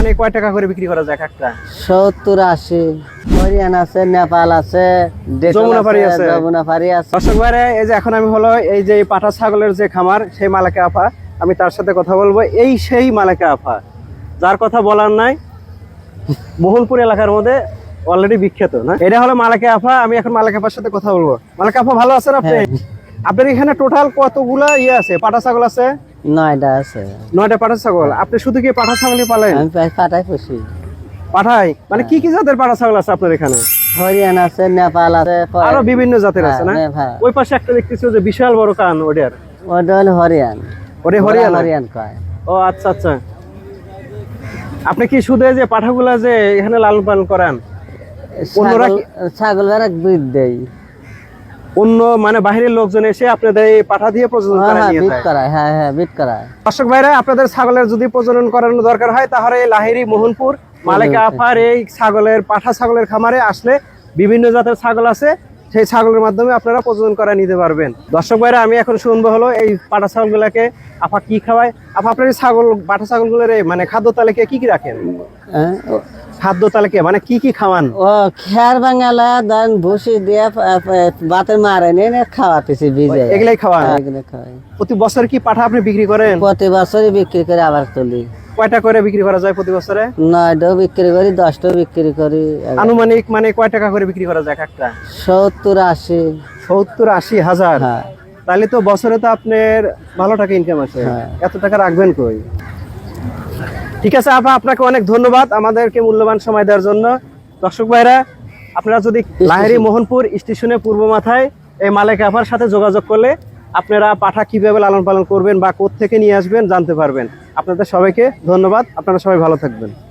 মানে কয় টাকা করে বিক্রি করা যায় এক একটা সত্তর আশি। হরিয়ানা আছে নেপাল আছে আছে। আছে। দর্শক ভাইরা এই যে এখন আমি হলো এই যে পাঠা ছাগলের যে খামার সেই মালাকে আফা আমি তার সাথে কথা বলব। এই সেই মালাকে আফা যার কথা বলার নাই মোহনপুর এলাকার মধ্যে অলরেডি বিখ্যাত না? এটা হলো মালাকে আফা আমি এখন মালাকে আফার সাথে কথা বলব। মালাকে আফা ভালো আছেন আপনি? হ্যাঁ। আপনার এখানে টোটাল কতগুলা ইয়ে আছে? পাঠা ছাগল আছে? নয়টা আছে। নয়টা পাঠা ছাগল আপনি শুধু কি পাঠা ছাগলই পালেন? আমি পাটাই খুশি পাঠাই? মানে কি কি জাতের পাঠা ছাগল আছে আপনার এখানে? হরিয়ানা আছে নেপাল আছে আরও বিভিন্ন জাতের আছে না? হ্যাঁ। ওই পাশে একটা দেখতেছি যে বিশাল বড় কান ওটার। ওটা হলো হরিয়ান। ওরে হরিয়ানা? হরিয়ান কয়। ও আচ্ছা আচ্ছা। আপনি কি শুধু যে পাঠাগুলা যে এখানে লালন পালন করেন? ছাগল ছাগল দুধ দেয় অন্য মানে বাহিরের লোকজন এসে আপনাদের এই পাঠা দিয়ে প্রজনন হ্যাঁ করে হ্যাঁ নিয়ে যায়। করায় হ্যাঁ হ্যাঁ বিট করায়। দর্শক ভাইরা আপনাদের ছাগলের যদি প্রজনন করানো দরকার হয় তাহলে এই লাহিরি মোহনপুর মালিকা আফার এই ছাগলের পাঠা ছাগলের খামারে আসলে বিভিন্ন জাতের ছাগল আছে। সেই ছাগলের মাধ্যমে আপনারা প্রজনন করা নিতে পারবেন। দর্শক ভাইরা আমি এখন শুনব হলো এই পাঠা ছাগলগুলোকে আপা কি খাওয়ায়? আপা আপনার ছাগল পাঠা ছাগলগুলোর মানে খাদ্য তালিকায় কি কি রাখেন? হ্যাঁ, খাদ্য মানে কি কি খাওয়ান? ও খেয়ার বাঙালা দান ভুসি দিয়ে বাতে মারে নিয়ে নিয়ে খাওয়াতেছি ভিজে এগুলাই খাওয়ান? হ্যাঁ, এগুলো খাওয়াই। প্রতি বছর কি পাঠা আপনি বিক্রি করেন? প্রতি বছরই বিক্রি করে আবার তুলি। কয়টা করে বিক্রি করা যায় প্রতি বছরে? নয়টাও বিক্রি করি দশটাও বিক্রি করি। আনুমানিক মানে কয় টাকা করে বিক্রি করা যায় এক একটা? সত্তর আশি। সত্তর আশি হাজার? হ্যাঁ। তাহলে তো বছরে তো আপনার ভালো টাকা ইনকাম আছে হ্যাঁ। এত টাকা রাখবেন কই? ঠিক আছে আপা আপনাকে অনেক ধন্যবাদ আমাদেরকে মূল্যবান সময় দেওয়ার জন্য। দর্শক ভাইরা আপনারা যদি লাহেরি মোহনপুর স্টেশনে পূর্ব মাথায় এই মালিক আপার সাথে যোগাযোগ করলে আপনারা পাঠা কীভাবে লালন পালন করবেন বা থেকে নিয়ে আসবেন জানতে পারবেন। আপনাদের সবাইকে ধন্যবাদ। আপনারা সবাই ভালো থাকবেন।